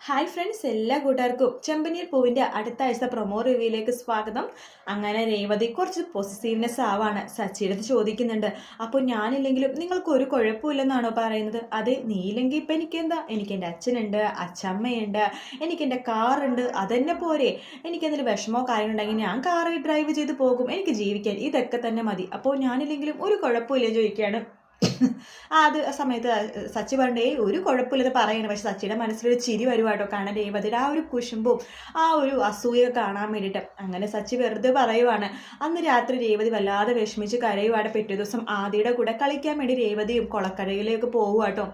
Hi friends എല്ലാ കൂട്ടുകാർക്കും ചെമ്പനീർ പൂവിന്റെ അടുത്ത ആഴ്ച പ്രൊമോ റിവ്യൂയിലേക്ക് സ്വാഗതം. അങ്ങനെ രേവതി കുറച്ച് പോസിറ്റീവ്നെസ് ആവാണ്. സച്ചിയുടെ ചോദിക്കുന്നുണ്ട് അപ്പോൾ ഞാനില്ലെങ്കിലും നിങ്ങൾക്ക് ഒരു കുഴപ്പമില്ലെന്നാണോ പറയുന്നത്? അതെ നീയില്ലെങ്കിൽ ഇപ്പം എനിക്കെന്താ? എനിക്ക് എന്റെ അച്ഛനുണ്ട് അച്ഛമ്മയുണ്ട് എനിക്കെന്റെ കാറുണ്ട് അതെന്നെ പോരെ. എനിക്കെന്തെങ്കിലും വിഷമോ കാര്യമുണ്ടെങ്കിൽ ഞാൻ കാറ് ഡ്രൈവ് ചെയ്ത് പോകും. എനിക്ക് ജീവിക്കാൻ ഇതൊക്കെ തന്നെ മതി. അപ്പോൾ ഞാനില്ലെങ്കിലും ഒരു കുഴപ്പമില്ല ചോദിക്കുകയാണ്. ആ അത് സമയത്ത് സച്ചി പറഞ്ഞേ ഒരു കുഴപ്പമില്ലെന്ന് പറയണം പക്ഷെ സച്ചിയുടെ മനസ്സിലൊരു ചിരി വരുവാട്ടോ കാരണം രേവതിയുടെ ആ ഒരു കുശുമ്പും ആ ഒരു അസൂയ കാണാൻ വേണ്ടിയിട്ട്. അങ്ങനെ സച്ചി വെറുതെ പറയുവാണ്. അന്ന് രാത്രി രേവതി വല്ലാതെ വിഷമിച്ച് കരയുവാടെ പിറ്റേ ദിവസം ആദിയുടെ കൂടെ കളിക്കാൻ വേണ്ടി രേവതിയും കുളക്കരയിലേക്ക് പോകുവാട്ടോ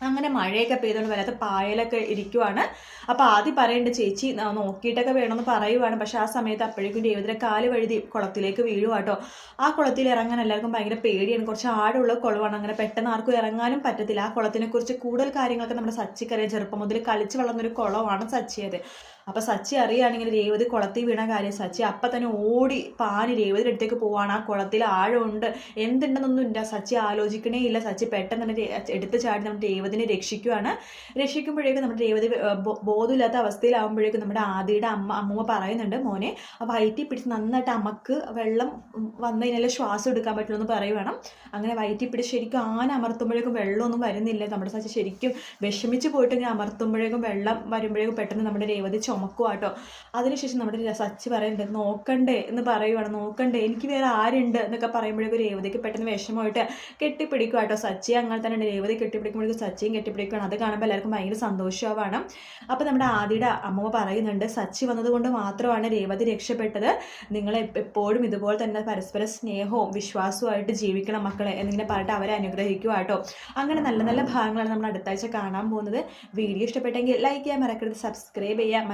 അങ്ങനെ മഴയൊക്കെ പെയ്തുകൊണ്ട് വരാത്ത പായലൊക്കെ ഇരിക്കുവാണ്. അപ്പോൾ ആദ്യം പറയേണ്ട ചേച്ചി നോക്കിയിട്ടൊക്കെ വേണമെന്ന് പറയുവാണ്. പക്ഷേ ആ സമയത്ത് അപ്പോഴേക്കും രേവതിയുടെ കാൽ വഴുതി കുളത്തിലേക്ക് വീഴുവാട്ടോ ആ കുളത്തിൽ ഇറങ്ങാൻ എല്ലാവർക്കും ഭയങ്കര പേടിയാണ്. കുറച്ച് ആഴമുള്ള കുളമാണ്. അങ്ങനെ പെട്ടെന്ന് ആർക്കും ഇറങ്ങാനും പറ്റത്തില്ല. ആ കുളത്തിനെക്കുറിച്ച് കൂടുതൽ കാര്യങ്ങളൊക്കെ നമ്മുടെ സച്ചിക്കറിയാം. ചെറുപ്പം മുതൽ കളിച്ച് വളർന്നൊരു കുളമാണ് സച്ചിയത് അപ്പോൾ സച്ചി അറിയുകയാണെങ്കിൽ രേവതി കുളത്തിൽ വീണ കാര്യം സച്ചി അപ്പം തന്നെ ഓടി പാനി രേവതിയുടെ അടുത്തേക്ക് പോവാണ്. ആ കുളത്തിൽ ആഴമുണ്ട്. എന്തുണ്ടെന്നൊന്നും ഇല്ല സച്ചി ആലോചിക്കണേ ഇല്ല. സച്ചി പെട്ടെന്ന് തന്നെ എടുത്ത് ചാടി നമ്മുടെ രേവതിനെ രക്ഷിക്കുവാണ്. രക്ഷിക്കുമ്പോഴേക്കും നമ്മുടെ രേവതി ബോധമില്ലാത്ത അവസ്ഥയിലാവുമ്പോഴേക്കും നമ്മുടെ ആദിയുടെ അമ്മ അമ്മൂമ്മ പറയുന്നുണ്ട് മോനെ ആ വയറ്റിൽ പിടിച്ച് നന്നായിട്ട് അമ്മയ്ക്ക് വെള്ളം വന്നു കഴിഞ്ഞാൽ ശ്വാസം എടുക്കാൻ പറ്റുമെന്ന് പറയുവാണ്. അങ്ങനെ വയറ്റിൽ പിടിച്ച് ശരിക്കും ആന അമർത്തുമ്പോഴേക്കും വെള്ളമൊന്നും വരുന്നില്ല. നമ്മുടെ സച്ചി ശരിക്കും വിഷമിച്ച് പോയിട്ട് ഇങ്ങനെ അമർത്തുമ്പോഴേക്കും വെള്ളം വരുമ്പോഴേക്കും പെട്ടെന്ന് നമ്മുടെ രേവതി ചുമക്കുക കേട്ടോ അതിനുശേഷം നമ്മുടെ സച്ചി പറയുന്നുണ്ട് നോക്കണ്ടേ എന്ന് പറയുവാണ്. നോക്കണ്ടേ എനിക്ക് വേറെ ആരുണ്ട് എന്നൊക്കെ പറയുമ്പോഴേക്കും രേവതിക്ക് പെട്ടെന്ന് വിഷമമായിട്ട് കെട്ടിപ്പിടിക്കുക കേട്ടോ സച്ചി അങ്ങനെ തന്നെ രേവതി കെട്ടിപ്പിടിക്കുമ്പോഴേക്കും സച്ചിയും കെട്ടിപ്പിടിക്കുകയാണ് അത് കാണുമ്പോൾ എല്ലാവർക്കും ഭയങ്കര സന്തോഷമാവാണ് അപ്പോൾ നമ്മുടെ ആദിയുടെ അമ്മ പറയുന്നുണ്ട് സച്ചി വന്നതുകൊണ്ട് മാത്രമാണ് രേവതി രക്ഷപ്പെട്ടത്. നിങ്ങൾ എപ്പോഴും ഇതുപോലെ തന്നെ പരസ്പര സ്നേഹവും വിശ്വാസവുമായിട്ട് ജീവിക്കണം മക്കളെ എന്നിങ്ങനെ പറഞ്ഞിട്ട് അവരെ അനുഗ്രഹിക്കുക കേട്ടോ അങ്ങനെ നല്ല നല്ല ഭാഗങ്ങളാണ് നമ്മൾ അടുത്താഴ്ച കാണാൻ പോകുന്നത്. വീഡിയോ ഇഷ്ടപ്പെട്ടെങ്കിൽ ലൈക്ക് ചെയ്യാൻ മറക്കരുത്. സബ്സ്ക്രൈബ് ചെയ്യുക.